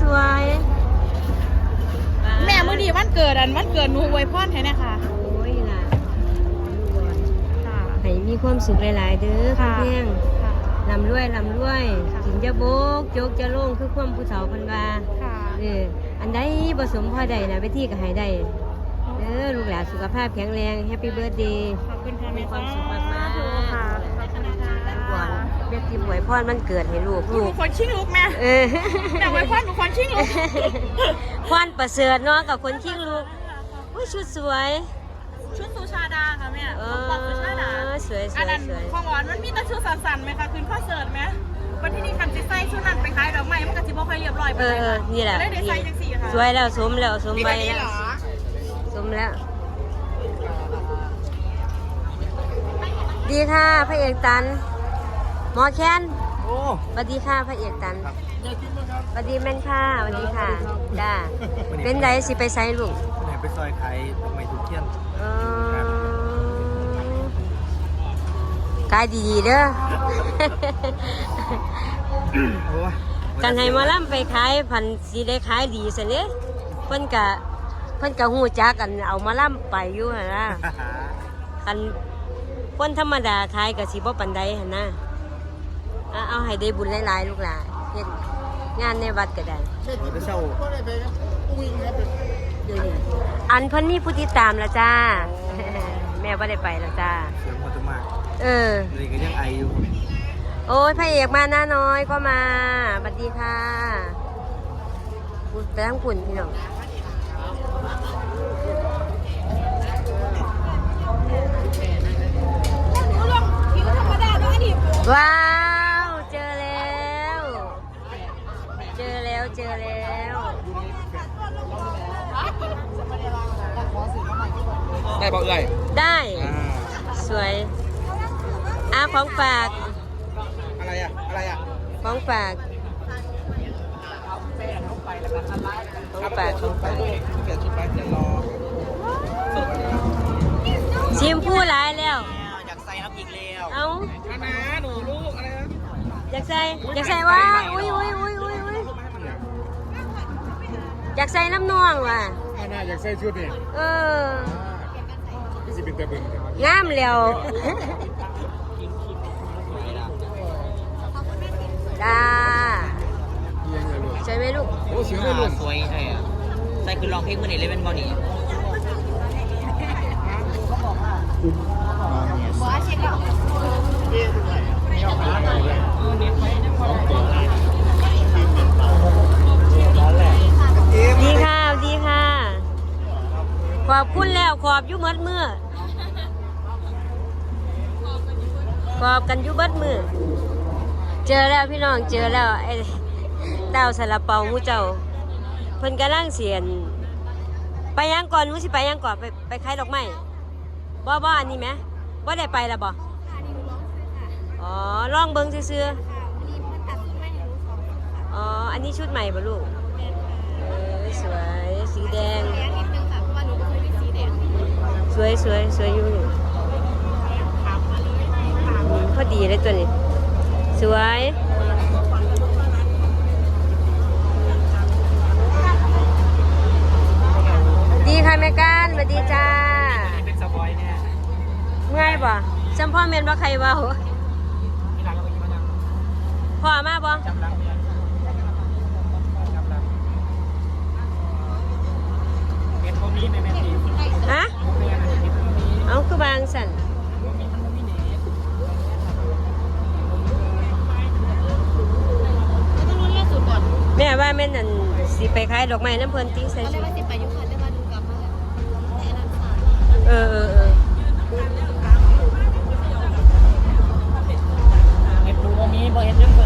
สวย แม่มื้อนี้วันเกิดอันวันเกิดหนูอวยพรให้แน่ค่ะโอ้ยล่ะค่ะ ให้มีความสุขหลาย ๆ เด้อค่ะค่ะเพียงค่ะ ลำรวยลำรวยค่ะ กินจะโบกโจกจะโล่งคือความผู้เฒ่าเพันว่าค่ะเอออันใดผสมพอใดนะไปที่ก็ให้ได้เด้อลูกหลานสุขภาพแข็งแรงแฮปปี้เบิร์ดเดย์ ขอบคุณค่ะมีแม่ความสุขมากๆถูกค่ะขอบคุณค่ะ ก่อนเรียกที่หวยพรมันเกิดให้ลูกหลูนูกคนชิงลูกแม่เออแม่อวยพรหนูคนชิงลูกควันประเสริฐเนาะกับคนชิงลูกอุ้ยชุดสวย ชุดสุชาดาค่ะแม่เอของบอกสุชาดาอสวยสอันวยนั้นสวยของหวานมันมีแต่ชุดสันๆไหมคะคืนข้อเสิร์ตไหมวันที่นี่คันจิใส่ชุดนั้นไปขายดอกไม้มันก็สิบ่ค่อยเรียบร้อยไปเอเลอยเออค่ะนี่แหละได้ได้ใส่จังสี่ค่ะสวยแล้วสมแล้วสมมีใบแค่นี้แล้วเหรอสมแล้วดีค่ะพระเอกตัน หมอแคนโอ้สวัสดีค่ะพระเอกตันครับ สวัสดีแม่นค่ะสวัสดีค่ะจ้าเป็นไดสิไปไซลูกไหนไปซอยไข่ดอกไม้ทุกเทียนเออกายดีๆเด้อโอ้ยกันให้หมาล่ำไปขายพันสีได้ขายดีสิเนี่ยเพิ่นกะเพิ่นกะหูจักกันเอามาล่ำไปอยู่หั่นนะกันคนธรรมดาขายกะสิบ่ปันใดหั่นนะอะเอาให้ได้บุญหลายๆลูกหลานเฮ็ดงานในวัดก็ได้ไปเช่าอันเพิ่นมีผู้ติดตามแล้วจ้า แม่บ่ได้ไปแล้วจ้า เสียงมันจะมากเออ เลยก็ยังไออยู่โอ้ยพระเอกมาหน้าน้อยก็มาสวัสดีค่ะอุ๊ยไปทั้งคุณพี่น้องว้าว เจอแล้ว เจอแล้ว เจอแล้ว ได้ บอกเอ่ยได้อ่าสวยอาของฝาก อะไรอะ อะไรอะของฝาก ของฝากของฝาก เปลี่ยนชุดไปเดี๋ยวรอส่งไปแล้วชิมผู้ร้ายแล้ว อยากใส่น้ำอีกแล้วเอาอานาหนูลูกอะไรนะอยากใส่อยากใส่ว่าอุ้ยอุ้ยอุ้ยอุ้ยอุ้ยอยากใส่น้ำนองว่ะอาน่าอยากใส่ชุดนี่เออที่ สิเป็นตะบึงงามแล้วจ้าเอียงเลยลูกใช่ไหมลูกโอ้เสียงไม่ลุ่นสวยใช่อะใส่คือร้องเพลงมื่อนี้เลยเป็นบอนี่ดีค่ะดีค่ะ ขอบคุณแล้วขอบอยุมัดมือ ขอบกันอยุบัดมือ เจอแล้วพี่น้องเจอแล้วไอ้เต้าสลับเปาหมูเจ้า เพิ่นกำลังเสียน ไปยังก่อนหมูสิไปยังก่อนไปไปขายดอกไม้บ่บ่อันนี้ไหมบ่ได้ไปแล้วบ่อ๋อลองเบิ่งซื่อๆอ๋อ อันนี้ชุดใหม่บ่ลูกเออสวยสีแดง สวยสวยสวยอยู่นี่ อืมพอดีเลยตัวนี้ สวย ดีค่ะแม่การสวัสดีจ้าเป็นสปอยเนี่ยเมื่อยบ่จำพ่อเมนว่าใครเว่ามีหลังเราไปกินมันยังพ่อมาบ่จำหลังเนี่ยจำหลังเป็นพวกนี้ในแม่ตีฮะพวกนี้นะเป็นพวกนี้เอาคือบางสันพวกนี้มันไม่มีเน็ต แม่ ว่าแม่นอั่นสิไปขายดอกไม้น้ำเพลินติ้งใส่ชุดเออเออเออเห็ดดูว่ามีบ่เห็ดยัง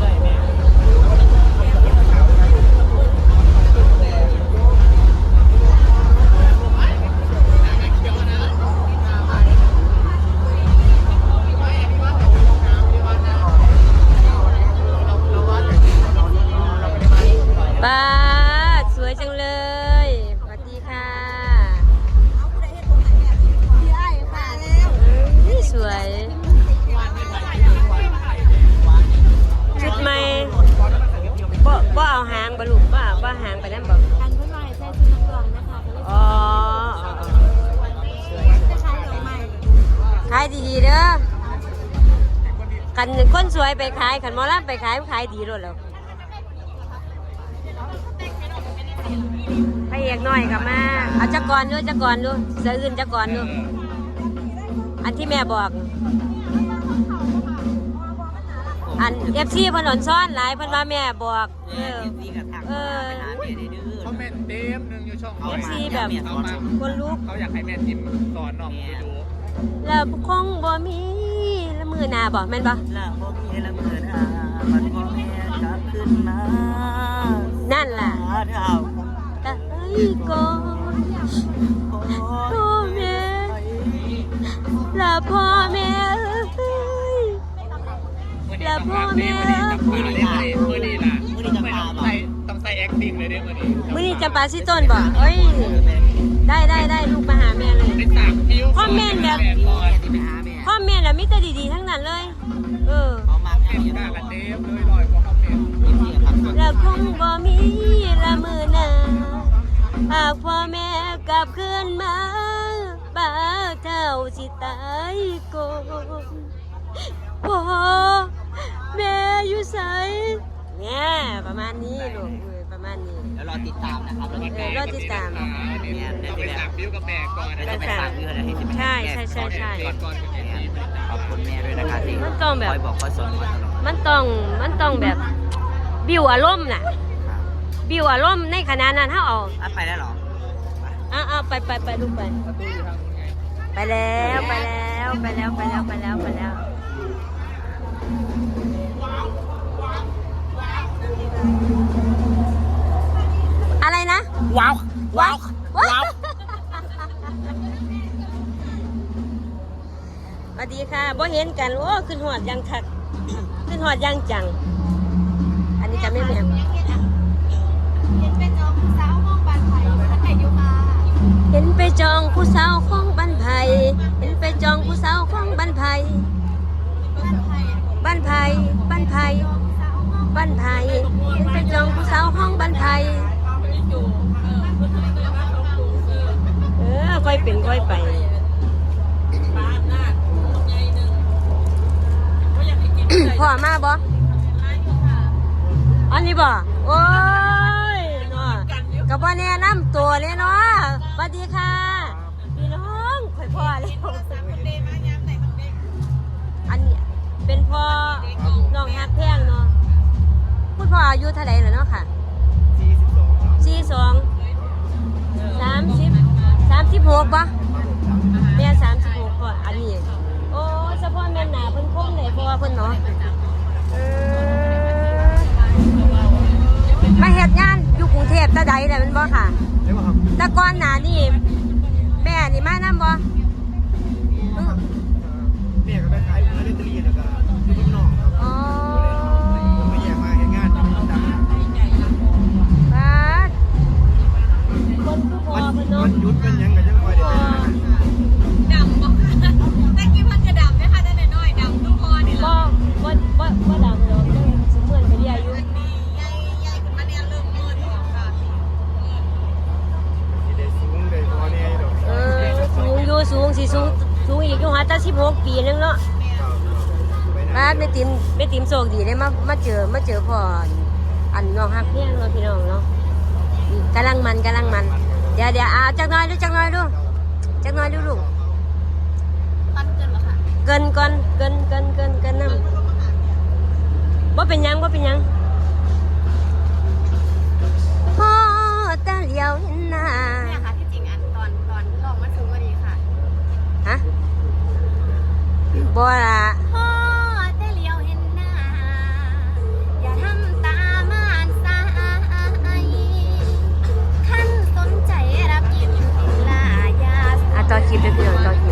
ายดีๆเด้อกันคนสวยไปขายขันหมอลำไปขายขายดีรถแล้วพระเอกหน่อยกับมาเอาจักรดูจักรดูเสืออื่นจักรดูอันที่แม่บอก อันเอฟซีพนนซ่อนหลายเพันว่าแม่บอกเออเออเขาแม่นเต็มหนึงอยู่ช่องเอฟซีแบบเขามาคนลุกเขาอยากให้แม่ทิมสอนน้องไปดู แล้วคงบ่มีละมือหนาบ่แม่นบ่ละบ่มีละเมินอามันบ่แม่กลับขึ้นมานั่นล่ะหาเท้าตะเอ้ยก่อนพ่อแม่ละพ่อแม่เอ้ยแล้วพ่อแม่มือนี้ ต้องใส่ acting เลยเด้อมือนี้มื้อนี้จำปาสิต้นบ่เอ้ย ได้ได้ได้ลูกมาหาแม่เลย เป็นสามฟิวคอมเมนต์แบบก่อนไปหาแม่พ่อแม่น่ะมีแต่ดีๆทั้งนั้นเลย เออเขามาเห็แค่นนี้หแล้น้าวกันเต็มเลยลอยกว่าเขาเป็นนี่ครับแล้วคงบ่มีละมือหนาหากพ่อแม่กลับคืนมาบ้าเท่าสิตายก่อนพ่อแม่อยู่ไสเนี่ยประมาณนี้ลูกเออ ประมาณนี้ แล้วรอติดตามนะครับแล้วเออรอติดตามเราไปสามฟิวกับแม่ก่อนจะไปฝากเพื่อนอะไรที่ใช่ใช่ใช่ใช่ก่อนก่อนเป็นทีขอบคุณแม่ด้วยนะคะที่มันต้องแบบคอยบอกคอยสอนมาตลอดมันต้องมันต้องแบบบิวอารมณ์น่ะครับบิวอารมณ์ในขณะนั้นถ้าเอาอะไปแล้วเหรออะอะไปไปไปลูกไปประตูอยู่ทางนู้นไงไปแล้วไปแล้วไปแล้วไปแล้วไปแล้วไปแล้ว ว้าวว้าวว้าวสวัสดีค่ะบ่เห็นกันโอ้ขึ้นหอดยังคักขึ้นหอดยังจัง อันนี้จะไม่แม่นเห็นเป็นจอมสาวมองบานไผ่ท่านไหนอยู่ค่ะเห็นไปจองผู้สาวของบ้านไผ่เห็นไปจองผู้สาวของบ้านไผ่บ้านไผ่บ้านไผ่บ้านไผ่สาวมองบ้านไผ่เห็นไปจองผู้สาวห้องบ้านไผ่ บ่โอ้ยเนาะกับว่าแนะนำตัวเลยเนาะสวัสดีค่ะ พี่น้องค่อยพ่อแล้วอันนี้เป็นพ่อน้องฮักแพงเนาะคุณพ่ออายุเท่าไหร่แล้วเนาะค่ะสี่สองสามสิบสามสิบหกปะแม่สามสิบหกพ่ออันนี้ โอ้เฉพาะแม่หนาเพิ่นคมไหนพ่อเพิ่นเนาะเออมาเฮ็ดงานอยู่กรุงเท พแตะใดแหละแมันบ่ค่ะได้ป่ะครับแต่ก่อนหน้านี่แม่นี่มานํบ่อื้อแม่ก็ไปขายอยู่ในลอตเตอรี่แล้วก็อยู่ข้ อยู่หาแต่16ปีนึงเนาะไปบ้านะนไม่ติมไม่ติมโชคดีได้มามาเจอมาเจอพ่ออันน้องฮักเพียงเนาะพี่น้องเนาะอืมกำลังมันกำลังมัน เดี๋ยวเดี๋ยวเอาจักหน่อยดูจักหน่อยดูจักหน่อยดูลูกปั้นเกินเหรอคะเกินก่อนเกินเกินเกินเกินน้ำว่าเป็นหยังว่าเป็นหยังพ่อตาเหลียวเห็นหน้า บ่ละพ่อต่เลียวเห็นหน้า อย่าทำตามาสายขั้นสนใจรับยิ้มลายาอะต่อคลิปเดียวๆต่อคลิด